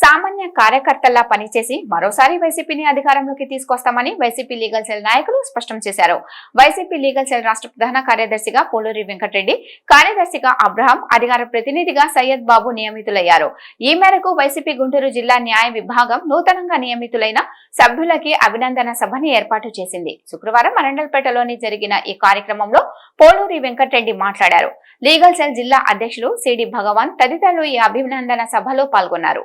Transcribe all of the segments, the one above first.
సామాన్య కార్యకర్తల్లా పనిచేసి మరోసారి వైసీపీని అధికారంలోకి తీసుకొస్తామని వైసీపీ లీగల్ సెల్ నాయకులు స్పష్టం చేశారు. వైసీపీ లీగల్ సెల్ రాష్ట్ర ప్రధాన కార్యదర్శిగా పోలూరి వెంకటరెడ్డి కార్యదర్శిగా అబ్రహాం అధికార ప్రతినిధిగా సయ్యద్ బాబు నియమితులయ్యారు. ఈ మేరకు వైసీపీ గుంటూరు జిల్లా న్యాయ విభాగం నూతనంగా నియమితులైన సభ్యులకి అభినందన సభని ఏర్పాటు చేసింది. శుక్రవారం అరండల్పేటలోని జరిగిన ఈ కార్యక్రమంలో పోలూరి వెంకటరెడ్డి మాట్లాడారు. లీగల్ సెల్ జిల్లా అధ్యక్షులు సిడి భగవాన్ తదితరులు ఈ అభినందన సభలో పాల్గొన్నారు.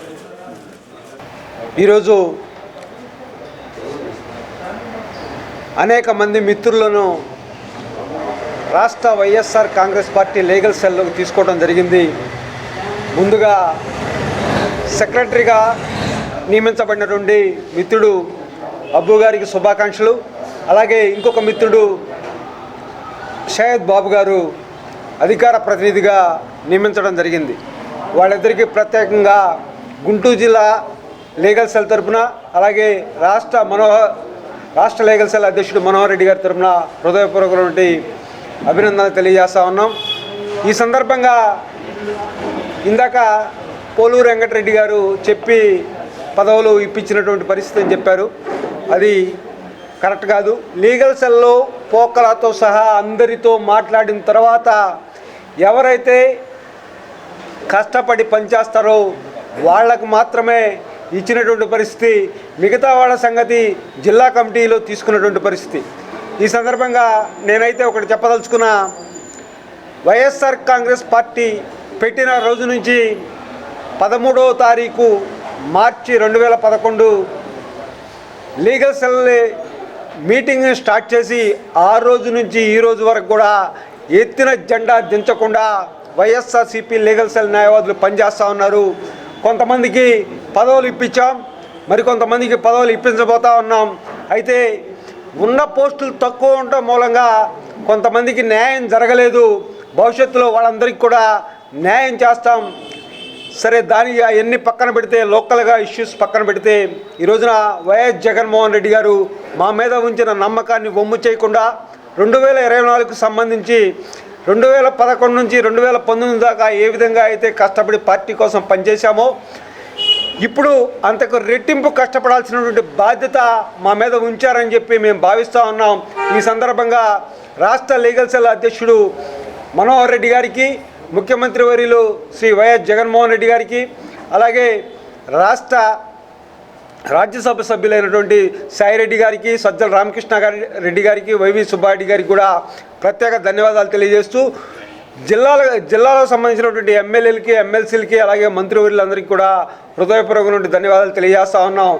ఈరోజు అనేక మంది మిత్రులను రాష్ట్ర వైఎస్ఆర్ కాంగ్రెస్ పార్టీ లీగల్ సెల్లోకి తీసుకోవడం జరిగింది. ముందుగా సెక్రటరీగా నియమించబడినటువంటి మిత్రుడు అబ్బు గారికి శుభాకాంక్షలు. అలాగే ఇంకొక మిత్రుడు షయద్ బాబు గారు అధికార ప్రతినిధిగా నియమించడం జరిగింది. వాళ్ళిద్దరికీ ప్రత్యేకంగా గుంటూరు జిల్లా లీగల్ సెల్ తరపున అలాగే రాష్ట్ర మనోహర్ రాష్ట్ర లీగల్ సెల్ అధ్యక్షుడు మనోహర్ రెడ్డి గారి తరపున హృదయపూర్వకమైనటువంటి అభినందనలు తెలియజేస్తా ఉన్నాం. ఈ సందర్భంగా ఇందాక పోలూరు వెంకటరెడ్డి గారు చెప్పి పదవులు ఇప్పించినటువంటి పరిస్థితి అని చెప్పారు. అది కరెక్ట్ కాదు. లీగల్ సెల్లో పోకలతో సహా అందరితో మాట్లాడిన తర్వాత ఎవరైతే కష్టపడి పనిచేస్తారో వాళ్ళకు మాత్రమే ఇచ్చినటువంటి పరిస్థితి మిగతా వాళ్ళ సంగతి జిల్లా కమిటీలో తీసుకున్నటువంటి పరిస్థితి. ఈ సందర్భంగా నేనైతే ఒకటి చెప్పదలుచుకున్న వైఎస్ఆర్ కాంగ్రెస్ పార్టీ పెట్టిన రోజు నుంచి పదమూడవ తారీఖు మార్చి రెండు వేల పదకొండు లీగల్ సెల్ మీటింగ్ స్టార్ట్ చేసి ఆ రోజు నుంచి ఈ రోజు వరకు కూడా ఎత్తిన జెండా దించకుండా వైఎస్ఆర్సీపీ లీగల్ సెల్ న్యాయవాదులు పనిచేస్తూ ఉన్నారు. కొంతమందికి పదవులు ఇప్పించాం. మరికొంతమందికి పదవులు ఇప్పించబోతా ఉన్నాం. అయితే ఉన్న పోస్టులు తక్కువ ఉండటం మూలంగా కొంతమందికి న్యాయం జరగలేదు. భవిష్యత్తులో వాళ్ళందరికీ కూడా న్యాయం చేస్తాం. సరే దాని అవన్నీ పక్కన పెడితే లోకల్గా ఇష్యూస్ పక్కన పెడితే ఈ రోజున వైఎస్ జగన్మోహన్ రెడ్డి గారు మా మీద ఉంచిన నమ్మకాన్ని వమ్ము చేయకుండా రెండు వేల ఇరవై నాలుగుకు సంబంధించి రెండు వేల పదకొండు నుంచి రెండు వేల పంతొమ్మిది దాకా ఏ విధంగా అయితే కష్టపడి పార్టీ కోసం పనిచేశామో ఇప్పుడు అంతకు రెట్టింపు కష్టపడాల్సినటువంటి బాధ్యత మా మీద ఉంచారని చెప్పి మేము భావిస్తూ ఉన్నాం. ఈ సందర్భంగా రాష్ట్ర లీగల్ సెల్ అధ్యక్షుడు మనోహర్ రెడ్డి గారికి ముఖ్యమంత్రి వర్యులు శ్రీ వైఎస్ జగన్మోహన్ రెడ్డి గారికి అలాగే రాష్ట్ర రాజ్యసభ సభ్యులైనటువంటి సాయిరెడ్డి గారికి సజ్జల రామకృష్ణ గారి రెడ్డి గారికి వైవి సుబ్బారెడ్డి గారికి కూడా ప్రత్యేక ధన్యవాదాలు తెలియజేస్తూ జిల్లాల జిల్లాలో సంబంధించినటువంటి ఎమ్మెల్యేలకి ఎమ్మెల్సీలకి అలాగే మంత్రివర్యులందరికీ కూడా హృదయపూర్వకమైన ధన్యవాదాలు తెలియజేస్తా ఉన్నాం.